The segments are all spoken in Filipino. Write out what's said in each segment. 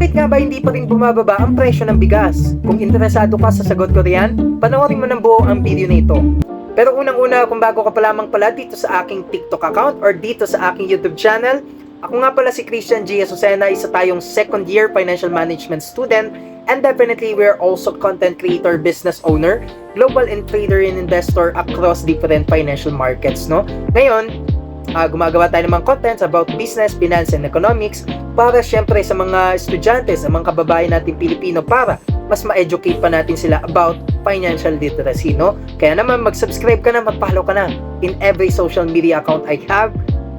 Bakit nga ba hindi pa rin bumababa ang presyo ng bigas? Kung interesado ka sa sagot ko riyan, panoorin mo ng buo ang video na ito. Pero unang-una, kung bago ka pa lamang pala dito sa aking TikTok account or dito sa aking YouTube channel, ako nga pala si Christian G. Azucena, isa tayong second year financial management student and definitely we're also content creator, business owner, global and trader and investor across different financial markets, no? Ngayon, uh, gumagawa tayo ng mga contents about business, finance, and economics para syempre sa mga estudyante, sa mga kababayan natin Pilipino para mas ma-educate pa natin sila about financial literacy, no? Kaya naman mag-subscribe ka na, mag-follow ka na in every social media account I have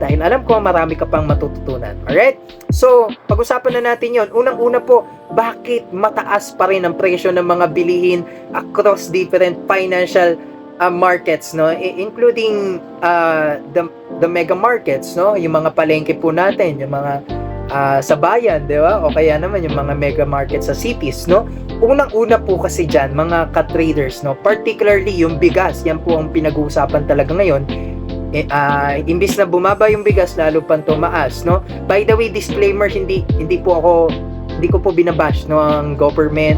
dahil alam ko marami ka pang matututunan. Alright? So, pag-usapan na natin yon. Unang-una po, bakit mataas pa rin ang presyo ng mga bilihin across different financial uh, markets, no? Including uh, the, the mega markets, no? Yung mga palengke po natin, yung mga uh, sa bayan, di ba? O kaya naman yung mga mega markets sa cities, no? Unang-una po kasi dyan, mga ka-traders, no? Particularly yung bigas, yan po ang pinag-uusapan talaga ngayon eh, uh, imbis na bumaba yung bigas lalo pang tumaas no by the way disclaimer hindi hindi po ako hindi ko po binabash no ang government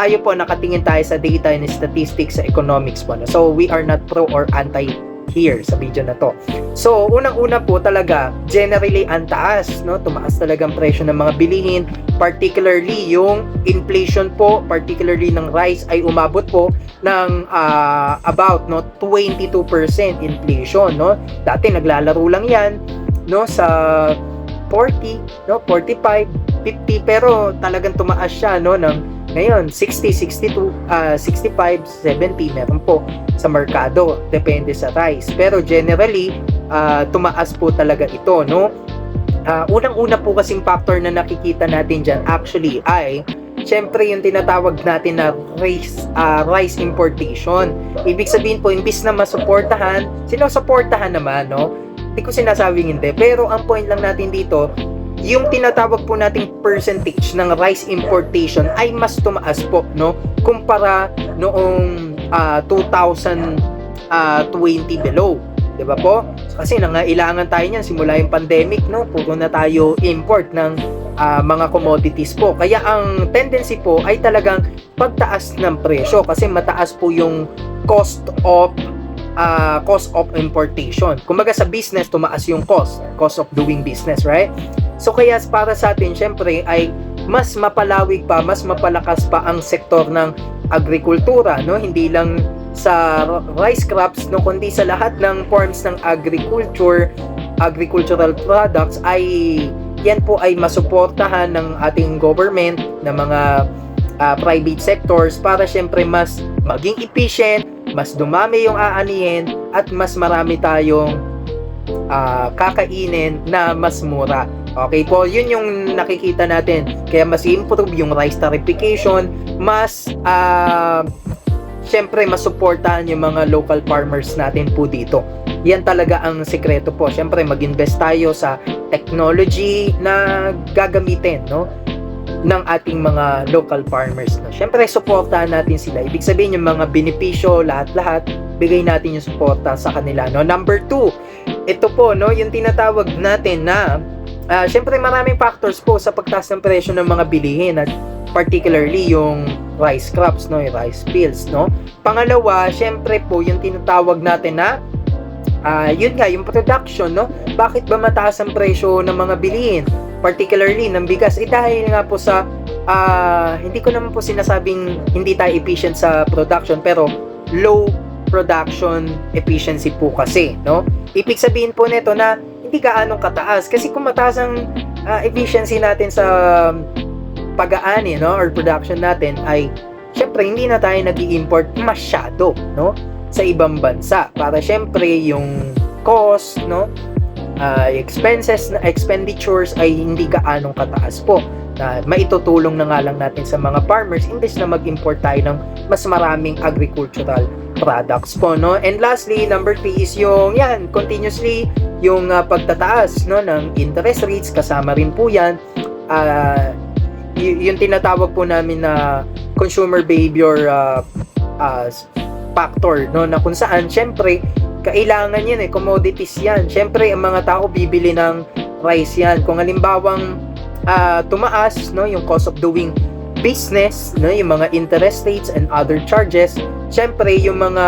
tayo po nakatingin tayo sa data and statistics sa economics po no? so we are not pro or anti here sa video na to. So, unang-una po talaga, generally ang taas, no? Tumaas talaga ang presyo ng mga bilihin, particularly yung inflation po, particularly ng rice ay umabot po ng uh, about no 22% inflation, no? Dati naglalaro lang 'yan, no, sa 40, no, 45, 50 pero talagang tumaas siya no ng ngayon, 60, 62, uh, 65, 70 meron po sa merkado. Depende sa rice. Pero generally, uh, tumaas po talaga ito, no? Uh, unang-una po kasing factor na nakikita natin dyan actually ay syempre yung tinatawag natin na rice, uh, rice importation. Ibig sabihin po, imbis na masuportahan, sinusuportahan naman, no? Hindi ko sinasabing hindi. Pero ang point lang natin dito, yung tinatawag po nating percentage ng rice importation ay mas tumaas po no kumpara noong uh, 2020 below 'di ba po kasi nangailangan tayo niyan simula yung pandemic no puro na tayo import ng uh, mga commodities po kaya ang tendency po ay talagang pagtaas ng presyo kasi mataas po yung cost of uh, cost of importation. Kumbaga sa business, tumaas yung cost, cost of doing business, right? So kaya para sa atin, syempre ay mas mapalawig pa, mas mapalakas pa ang sektor ng agrikultura, no? Hindi lang sa rice crops, no, kundi sa lahat ng forms ng agriculture, agricultural products ay yan po ay masuportahan ng ating government, ng mga uh, private sectors para syempre mas maging efficient, mas dumami yung aanihin at mas marami tayong uh, kakainin na mas mura. Okay po, yun yung nakikita natin. Kaya mas improve yung rice tarification, mas uh, syempre mas supportahan yung mga local farmers natin po dito. Yan talaga ang sekreto po. Syempre mag-invest tayo sa technology na gagamitin, no? ng ating mga local farmers. No? Siyempre, suportahan natin sila. Ibig sabihin, yung mga benepisyo, lahat-lahat, bigay natin yung suporta sa kanila. No? Number two, ito po, no, yung tinatawag natin na Uh, Siyempre maraming factors po sa pagtaas ng presyo ng mga bilihin at particularly yung rice crops, no, yung rice fields, no. Pangalawa, syempre po yung tinatawag natin na uh, yun nga, yung production, no. Bakit ba mataas ang presyo ng mga bilihin? Particularly ng bigas, eh dahil nga po sa uh, hindi ko naman po sinasabing hindi tayo efficient sa production pero low production efficiency po kasi, no? Ibig sabihin po nito na hindi gaanong kataas. Kasi kung mataas ang uh, efficiency natin sa pag-aani no, or production natin ay syempre hindi na tayo nag import masyado no, sa ibang bansa. Para syempre yung cost, no, uh, expenses, expenditures ay hindi gaanong kataas po na maitutulong na nga lang natin sa mga farmers imbes na mag-import tayo ng mas maraming agricultural products po no? And lastly number 3 is yung yan continuously yung uh, pagtataas no ng interest rates. Kasama rin po yan. Uh, yung tinatawag po namin na consumer behavior uh, uh, factor no na kung saan syempre kailangan yan eh commodities yan. Syempre ang mga tao bibili ng rice yan. Kung halimbawang ah, tumaas, no, yung cost of doing business, no, yung mga interest rates and other charges, syempre yung mga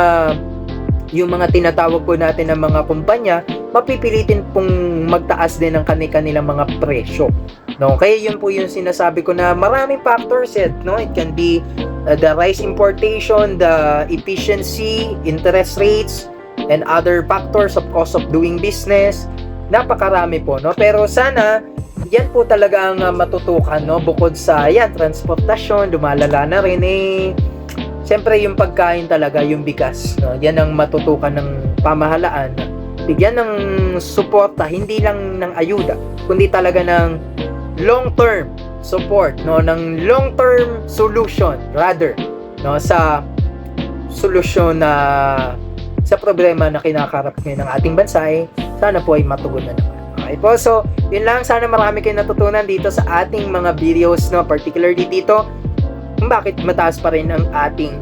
yung mga tinatawag po natin ng mga kumpanya, mapipilitin pong magtaas din ng kanilang mga presyo. No, kaya yun po yung sinasabi ko na maraming factors it, no? It can be uh, the rice importation, the efficiency, interest rates, and other factors of cost of doing business. Napakarami po, no? Pero sana yan po talaga ang uh, matutukan, no? Bukod sa yan, transportasyon, lumalala na rin eh. Siyempre yung pagkain talaga, yung bigas, no? Yan ang matutukan ng pamahalaan. Bigyan ng suporta, hindi lang ng ayuda, kundi talaga ng long-term support, no? Ng long-term solution, rather, no? Sa solusyon na sa problema na kinakarap ng ating bansa eh, sana po ay matugunan naman. Okay po, so yun lang, sana marami kayong natutunan dito sa ating mga videos, no? particularly dito, kung bakit mataas pa rin ang ating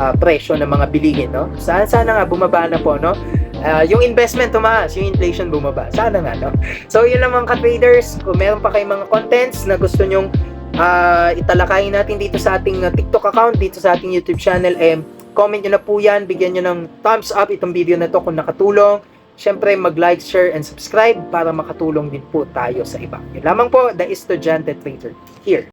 ah, presyo ng mga bilihin, no? Sana, sana nga bumaba na po, no? Ah, yung investment tumaas, yung inflation bumaba. Sana nga, no? So, yun lang mga ka-traders. Kung meron pa kayong mga contents na gusto nyong ah, italakayin natin dito sa ating TikTok account, dito sa ating YouTube channel, eh, comment nyo na po yan. Bigyan nyo ng thumbs up itong video na to kung nakatulong. Siyempre, mag-like, share, and subscribe para makatulong din po tayo sa iba. Yun lamang po, The Estudyante Trader here.